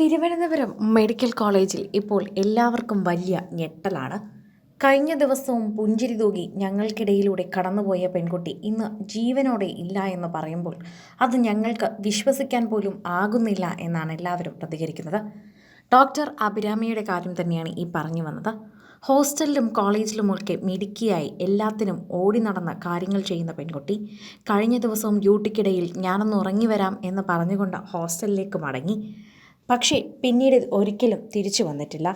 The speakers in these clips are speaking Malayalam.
തിരുവനന്തപുരം മെഡിക്കൽ കോളേജിൽ ഇപ്പോൾ എല്ലാവർക്കും വലിയ ഞെട്ടലാണ്. കഴിഞ്ഞ ദിവസവും പുഞ്ചിരി തൂകി ഞങ്ങൾക്കിടയിലൂടെ കടന്നുപോയ പെൺകുട്ടി ഇന്ന് ജീവനോടെ ഇല്ല എന്ന് പറയുമ്പോൾ അത് ഞങ്ങൾക്ക് വിശ്വസിക്കാൻ പോലും ആകുന്നില്ല എന്നാണ് എല്ലാവരും പ്രതികരിക്കുന്നത്. ഡോക്ടർ അഭിരാമിയുടെ കാര്യം തന്നെയാണ് ഈ പറഞ്ഞു വന്നത്. ഹോസ്റ്റലിലും കോളേജിലുമൊക്കെ മിടുക്കിയായി എല്ലാത്തിനും ഓടി നടന്ന കാര്യങ്ങൾ ചെയ്യുന്ന പെൺകുട്ടി കഴിഞ്ഞ ദിവസവും ഡ്യൂട്ടിക്കിടയിൽ ഞാനൊന്ന് ഉറങ്ങി വരാം എന്ന് പറഞ്ഞുകൊണ്ട് ഹോസ്റ്റലിലേക്ക് മടങ്ങി. പക്ഷേ പിന്നീട് ഒരിക്കലും തിരിച്ചു വന്നിട്ടില്ല.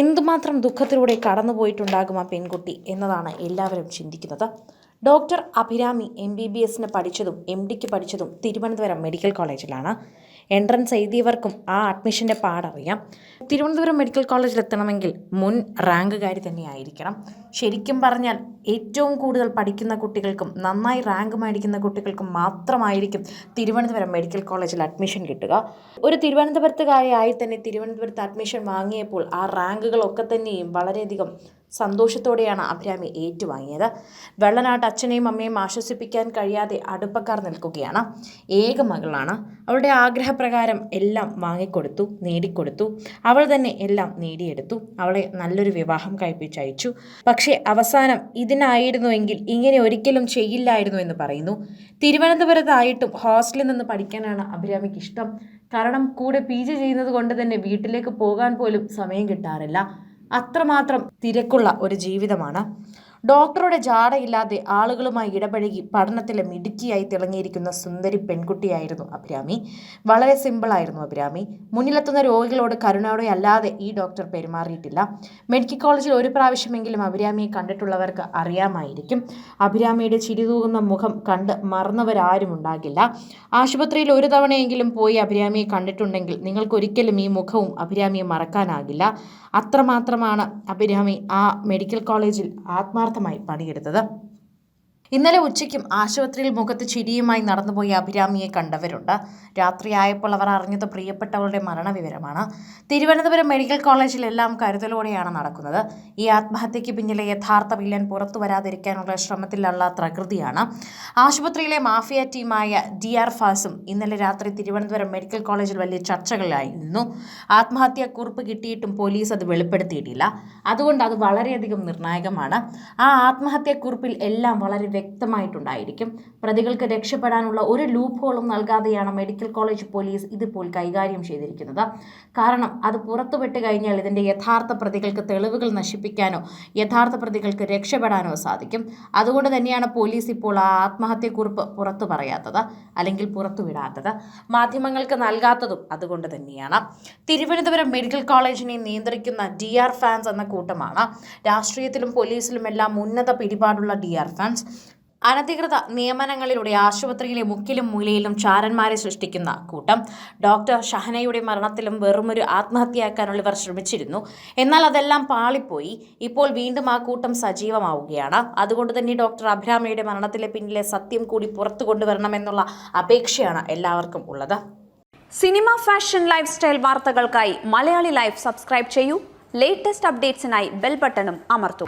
എന്തുമാത്രം ദുഃഖത്തിലൂടെ കടന്നുപോയിട്ടുണ്ടാകും ആ പെൺകുട്ടി എന്നതാണ് എല്ലാവരും ചിന്തിക്കുന്നത്. Doctor Abhirami M B B എസിന് പഠിച്ചതും എം ഡിക്ക് പഠിച്ചതും തിരുവനന്തപുരം മെഡിക്കൽ കോളേജിലാണ്. എൻട്രൻസ് എഴുതിയവർക്കും ആ അഡ്മിഷന്റെ പാടറിയാം. തിരുവനന്തപുരം മെഡിക്കൽ കോളേജിൽ എത്തണമെങ്കിൽ മുൻ റാങ്കുകാരി തന്നെയായിരിക്കണം. ശരിക്കും പറഞ്ഞാൽ ഏറ്റവും കൂടുതൽ പഠിക്കുന്ന കുട്ടികൾക്കും നന്നായി റാങ്ക് മേടിക്കുന്ന കുട്ടികൾക്കും മാത്രമായിരിക്കും തിരുവനന്തപുരം മെഡിക്കൽ കോളേജിൽ അഡ്മിഷൻ കിട്ടുക. ഒരു തിരുവനന്തപുരത്തുകാരിയായി തന്നെ തിരുവനന്തപുരത്ത് അഡ്മിഷൻ വാങ്ങിയപ്പോൾ ആ റാങ്കുകളൊക്കെ തന്നെയും വളരെയധികം സന്തോഷത്തോടെയാണ് അഭിരാമി ഏറ്റുവാങ്ങിയത്. വെള്ളനാട്ട് അച്ഛനെയും അമ്മയും ആശ്വസിപ്പിക്കാൻ കഴിയാതെ അടുപ്പക്കാർ നിൽക്കുകയാണ്. ഏക മകളാണ്. അവളുടെ ആഗ്രഹപ്രകാരം എല്ലാം വാങ്ങിക്കൊടുത്തു നേടിക്കൊടുത്തു. അവൾ തന്നെ എല്ലാം നേടിയെടുത്തു. അവളെ നല്ലൊരു വിവാഹം കഴിപ്പിച്ചയച്ചു പക്ഷേ അവസാനം ഇതിനായിരുന്നുവെങ്കിൽ ഇങ്ങനെ ഒരിക്കലും ചെയ്യില്ലായിരുന്നു എന്ന് പറയുന്നു. തിരുവനന്തപുരത്തായിട്ടും ഹോസ്റ്റലിൽ നിന്ന് പഠിക്കാനാണ് അഭിരാമിക്ക് ഇഷ്ടം. കാരണം കൂടെ പി ജി ചെയ്യുന്നത് കൊണ്ട് തന്നെ വീട്ടിലേക്ക് പോകാൻ പോലും സമയം കിട്ടാറില്ല. അത്രമാത്രം തിരക്കുള്ള ഒരു ജീവിതമാണ്. ഡോക്ടറുടെ ജാടയില്ലാതെ ആളുകളുമായി ഇടപഴകി പഠനത്തിലെ മിടുക്കിയായി തിളങ്ങിയിരിക്കുന്ന സുന്ദരി പെൺകുട്ടിയായിരുന്നു അഭിരാമി. വളരെ സിമ്പിളായിരുന്നു അഭിരാമി. മുന്നിലെത്തുന്ന രോഗികളോട് കരുണയോടെ അല്ലാതെ ഈ ഡോക്ടർ പെരുമാറിയിട്ടില്ല. മെഡിക്കൽ കോളേജിൽ ഒരു പ്രാവശ്യമെങ്കിലും അഭിരാമിയെ കണ്ടിട്ടുള്ളവർക്ക് അറിയാമായിരിക്കും. അഭിരാമിയുടെ ചിരിതൂകുന്ന മുഖം കണ്ട് മറന്നവരാരും ഉണ്ടാകില്ല. ആശുപത്രിയിൽ ഒരു തവണയെങ്കിലും പോയി അഭിരാമിയെ കണ്ടിട്ടുണ്ടെങ്കിൽ നിങ്ങൾക്കൊരിക്കലും ഈ മുഖവും അഭിരാമിയെ മറക്കാനാകില്ല. അത്രമാത്രമാണ് അഭിരാമി ആ മെഡിക്കൽ കോളേജിൽ ആത്മാർത്ഥമായി പണിയെടുത്തത് ഇന്നലെ ഉച്ചയ്ക്കും ആശുപത്രിയിൽ മുഖത്ത് ചിരിയുമായി നടന്നുപോയ അഭിരാമിയെ കണ്ടവരുണ്ട്. രാത്രിയായപ്പോൾ അവർ അറിഞ്ഞത് പ്രിയപ്പെട്ടവരുടെ മരണവിവരമാണ്. തിരുവനന്തപുരം മെഡിക്കൽ കോളേജിൽ എല്ലാം കരുതലോടെയാണ് നടക്കുന്നത്. ഈ ആത്മഹത്യയ്ക്ക് പിന്നിലെ യഥാർത്ഥ വില്ലൻ പുറത്തു വരാതിരിക്കാനുള്ള ശ്രമത്തിലുള്ള പ്രകൃതിയാണ്. ആശുപത്രിയിലെ മാഫിയ ടീമായ ഡി ആർ ഫാസും ഇന്നലെ രാത്രി തിരുവനന്തപുരം മെഡിക്കൽ കോളേജിൽ വലിയ ചർച്ചകളിലായിരുന്നു ആത്മഹത്യാ കുറിപ്പ് കിട്ടിയിട്ടും പോലീസ് അത് വെളിപ്പെടുത്തിയിട്ടില്ല. അതുകൊണ്ട് അത് വളരെയധികം നിർണായകമാണ്. ആ ആത്മഹത്യാ കുറിപ്പിൽ എല്ലാം വളരെ വ്യക്തമായിട്ടുണ്ടായിരിക്കും. പ്രതികൾക്ക് രക്ഷപ്പെടാനുള്ള ഒരു ലൂപ്പ് ഹോളും നൽകാതെയാണ് മെഡിക്കൽ കോളേജ് പോലീസ് ഇതിപ്പോൾ കൈകാര്യം ചെയ്തിരിക്കുന്നത്. കാരണം അത് പുറത്തുവിട്ട് കഴിഞ്ഞാൽ ഇതിന്റെ യഥാർത്ഥ പ്രതികൾക്ക് തെളിവുകൾ നശിപ്പിക്കാനോ യഥാർത്ഥ പ്രതികൾക്ക് രക്ഷപ്പെടാനോ സാധിക്കും. അതുകൊണ്ട് തന്നെയാണ് പോലീസ് ഇപ്പോൾ ആ ആത്മഹത്യക്കുറിപ്പ് പുറത്തു പറയാത്തത് അല്ലെങ്കിൽ പുറത്തുവിടാത്തത്. മാധ്യമങ്ങൾക്ക് നൽകാത്തതും അതുകൊണ്ട് തന്നെയാണ്. തിരുവനന്തപുരം മെഡിക്കൽ കോളേജിനെ നിയന്ത്രിക്കുന്ന ഡി ആർ ഫാൻസ് എന്ന കൂട്ടമാണ്. രാഷ്ട്രീയത്തിലും പോലീസിലും എല്ലാം ഉന്നത പിടിപാടുള്ള ഡി ആർ ഫാൻസ്. അനധികൃത നിയമനങ്ങളിലൂടെ ആശുപത്രിയിലെ മുക്കിലും മൂലയിലും ചാരന്മാരെ സൃഷ്ടിക്കുന്ന കൂട്ടം. ഡോക്ടർ ഷഹനയുടെ മരണത്തിലും വെറുമൊരു ആത്മഹത്യയാക്കാനുള്ള ഇവർ ശ്രമിച്ചിരുന്നു. എന്നാൽ അതെല്ലാം പാളിപ്പോയി. ഇപ്പോൾ വീണ്ടും ആ കൂട്ടം സജീവമാവുകയാണ്. അതുകൊണ്ട് തന്നെ ഡോക്ടർ അഭിരാമയുടെ മരണത്തിലെ പിന്നിലെ സത്യം കൂടി പുറത്തു കൊണ്ടുവരണമെന്നുള്ള അപേക്ഷയാണ് എല്ലാവർക്കും ഉള്ളത്. സിനിമ ഫാഷൻ ലൈഫ് സ്റ്റൈൽ വാർത്തകൾക്കായി മലയാളി ലൈഫ് സബ്സ്ക്രൈബ് ചെയ്യൂ. ലേറ്റസ്റ്റ് അപ്ഡേറ്റ്സിനായി ബെൽ ബട്ടണും അമർത്തൂ.